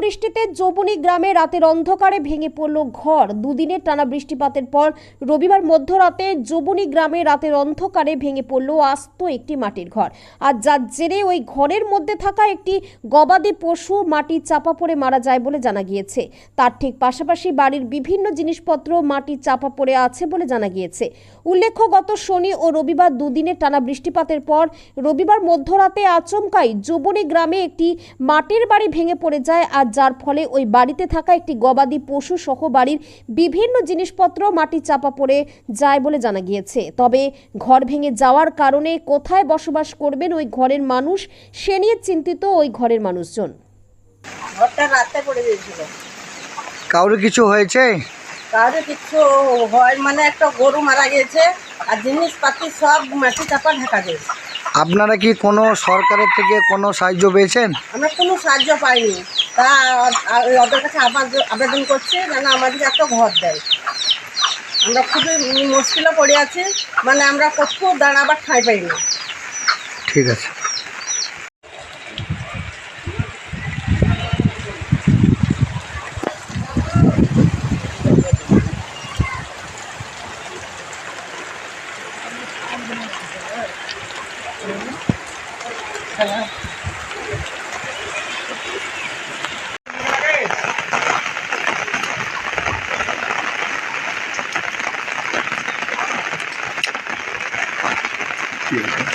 বৃষ্টিতে যৌবনী গ্রামে রাতের অন্ধকারে ভেঙে পড়ল ঘর। দুদিনের টানা বৃষ্টিপাতের পর রবিবার মধ্যরাতে যৌবনী গ্রামে রাতের অন্ধকারে ভেঙে পড়ল আস্ত একটি মাটির ঘর। আর যার জেরে ওই ঘরের মধ্যে থাকা একটি গবাদি পশু মাটি চাপা পড়ে মারা যায় বলে জানা গিয়েছে। তার ঠিক পাশাপাশি বাড়ির বিভিন্ন জিনিসপত্র মাটি চাপা পড়ে আছে বলে জানা গিয়েছে। উল্লেখ্য, গত শনি ও রবিবার দুদিনের টানা বৃষ্টিপাতের পর রবিবার মধ্যরাতে আচমকাই যৌবনী গ্রামে একটি মাটির বাড়ি ভেঙে পড়ে যায় আর যার ফলে ওই বাড়িতে থাকা একটি গবাদি পশু সহ বাড়ির বিভিন্ন জিনিসপত্র মাটি চাপা পড়ে যায় বলে জানা গিয়েছে। তবে ঘর ভেঙে যাওয়ার কারণে কোথায় বসবাস করবেন ওই ঘরের মানুষ সে নিয়ে চিন্তিত ওই ঘরের মানুষজন। ঘরটা রাতে পড়ে গিয়েছিল। কারোর কিছু হয়েছে? কারও কিছু হয় মানে একটা গরু মারা গেছে আর জিনিসপাতি সব মাটি চাপা ঢাকা গেছে আপনারা কি কোনো সরকারের থেকে কোনো সাহায্য পেয়েছেন? আমরা কোনো সাহায্য পাইনি। তা ওদের কাছে আবার আবেদন করছে, যেন আমাদের একটা ঘর দেয় আমরা খুবই মুশকিলে পড়ে আছি মানে আমরা কোথাও দাঁড়াবার ঠাঁই পাই না ঠিক আছে Hello. Okay.